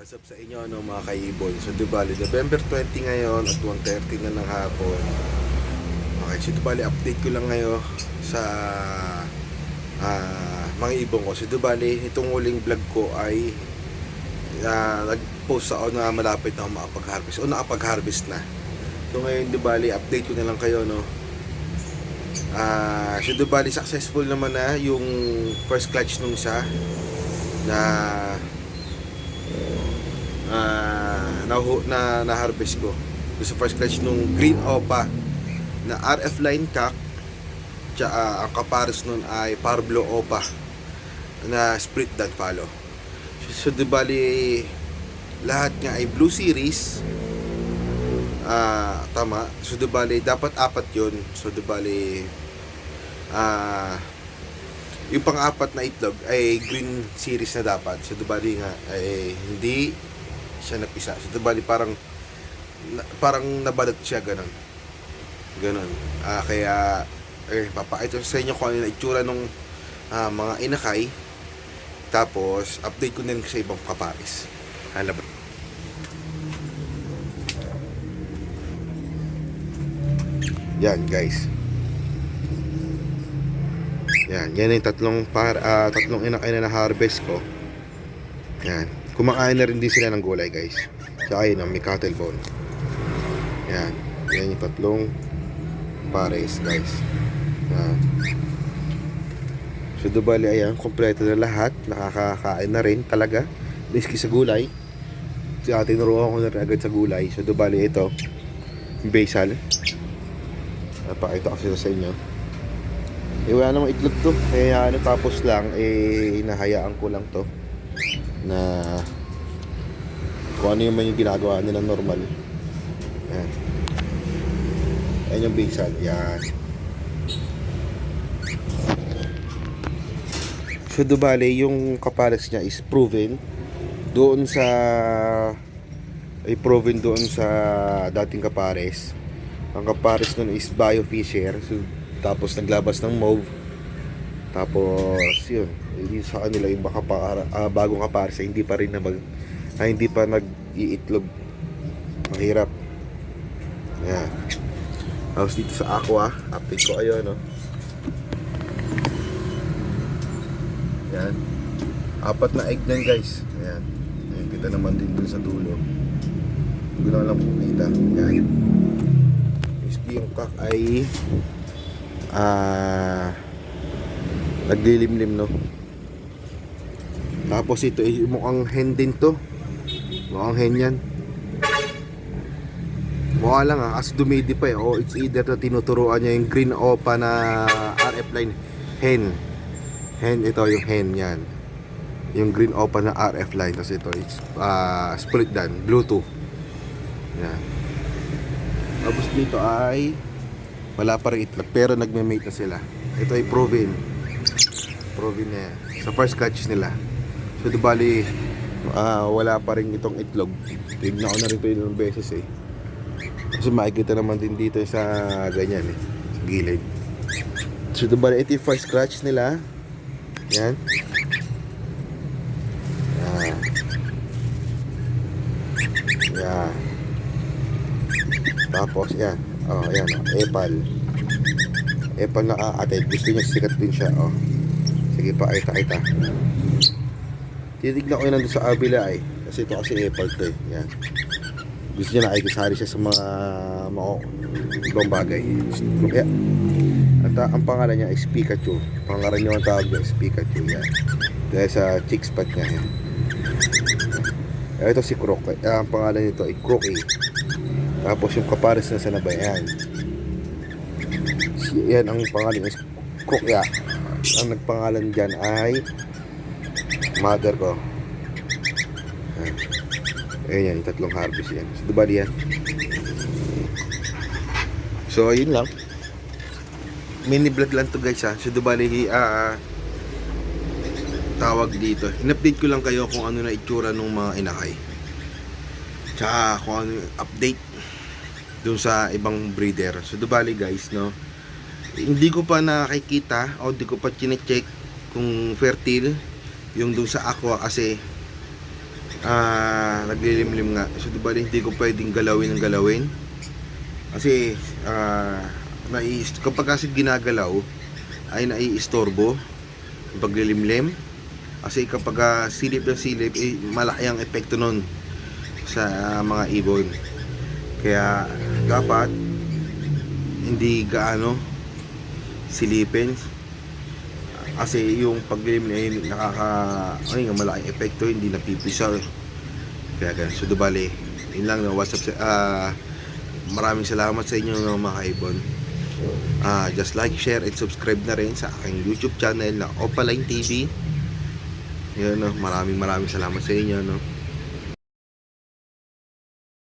What's up sa inyo ano, mga kaibon? So di bali, November 20 ngayon at 1.30 na ng hapon. Okay, so di bali, update ko lang ngayon sa ah, mga ibon ko. So di bali, itong huling vlog ko ay ah, nag-post ako na malapit na makapag-harvest o nakapag-harvest na. So ngayon di bali, update ko na lang kayo no. Ah, so di bali, successful naman na yung first clutch nung isa na na, na, na harvest ko. Yung sa first clutch nung green opa na RF line cock tsaka ang kapares nun ay Parblo opa na split dan follow. So, so di bali lahat nga ay blue series ah tama. So di bali dapat apat 'yon. So di bali ah yung pang-apat na itlog ay green series na dapat. So di bali nga ay hindi siya napisa. So, bali parang na, parang nabalot siya ganun. Ganun. Ah, kaya eh papakita sa inyo kung ano yung itsura ng mga inakay. Tapos update ko na sa ibang kapares. Hala ba? Yan guys. Yan, yan yung tatlong par ah, tatlong inakay na na-harvest ko. Yan. Kumakain na rin din sila ng gulay, guys. So, ayun, may cattle bone. Yan. Yan yung tatlong pares, guys. Yan. So, dubali, ayan, kompleto na lahat. Nakakakain na rin talaga. Miski sa gulay. So, tinuruan ko na rin agad sa gulay. So, dubali, ito. Basil. Napakita ko sila sa inyo. Eh, wala namang itlog to. Kaya ano, tapos lang, eh, hinahayaan ko lang to na kung ano yung man yung ginagawa nila normal. Yan. Yan yung basil. Yan. So, Dubale, yung kapares niya is proven doon sa ay proven doon sa dating kapares. Ang kapares nun is Biofisher. So, tapos naglabas ng mauve. Tapos, yun. Sa kanila, yung baka para, ah, bagong kapares, ay hindi pa rin na mag, ay hindi pa nag-iitlog. Mahirap. Yan. Tapos dito sa aqua, update ko kayo, no? Yan. Apat na egg din, guys. Ayan. Ayan, kita naman din dun sa dulo. Hindi ko na lang kumita. Yan. Whiskey yung kak ay ah naglilimlim no? Tapos ito eh, mukhang hen din to. Mukhang hen yan. Mukha lang ah. As dumidi pa eh. O it's either na tinuturuan niya yung green opa na RF line. Hen. Hen ito yung hen yan. Yung green opa na RF line. Tapos ito it's ah, split dan bluetooth. Yan. Tapos dito ay wala pa rin itlog pero nagme-mate na sila. Ito ay proven yan. sa first catch nila. So di bali ah, wala pa rin itong itlog. Tignan ko na rin ito ilang beses eh. Kasi makikita naman din dito sa ganyan eh. Sa gilid. So di bali ito yung first scratch nila. Yan. Yan. Yan. Tapos yan. Oh yan oh, epal. Epal na aatit gusto niya sikat din siya oh sige pa kita kita. Titignan ko yun nandun sa abila eh. Kasi ito kasi epal to eh. Yan. Gusto niya na ay siya sa mga mga ibang bagay. Yeah. at ah, ang pangalan niya is Pikachu. Pangalan niya ang tawag niya is Pikachu yan. Dahil sa chick spot niya yan. Ito si Croc ah, ang pangalan nito ay Croaky tapos yung kapares na sa nabayan. Yan. Ang pangalan is Krokya. Ang nagpangalan dyan ay mother ko. Ayan yan, yung tatlong harvest yan. So, dubali yan. So, yun lang. Mini vlog lang to guys ha. So, dubali, ah, tawag dito. In-update ko lang kayo kung ano na itsura ng mga inakay. Tsaka kung ano update dun sa ibang breeder. So, dubali guys, no? Hindi ko pa nakikita o hindi ko pa chine-check kung fertile yung dun sa aqua kasi ah naglilimlim nga. So, di ba hindi ko pwedeng galawin ng galawin? Kasi, ah nai kapag kasi ginagalaw, ay naiistorbo yung paglilimlim. Kasi kapag ah, silip ng silip, eh, malaki ang epekto nun sa ah, mga ibon. Kaya, dapat, hindi gaano silipin. Kasi yung paglilim ay nakaka ay nga malaking epekto hindi napipisaw kaya ganun. So dubali yun lang no what's up ah, maraming salamat sa inyo no, mga kaibon. Ah just like share and subscribe na rin sa aking youtube channel na Opaline TV yun no maraming maraming salamat sa inyo no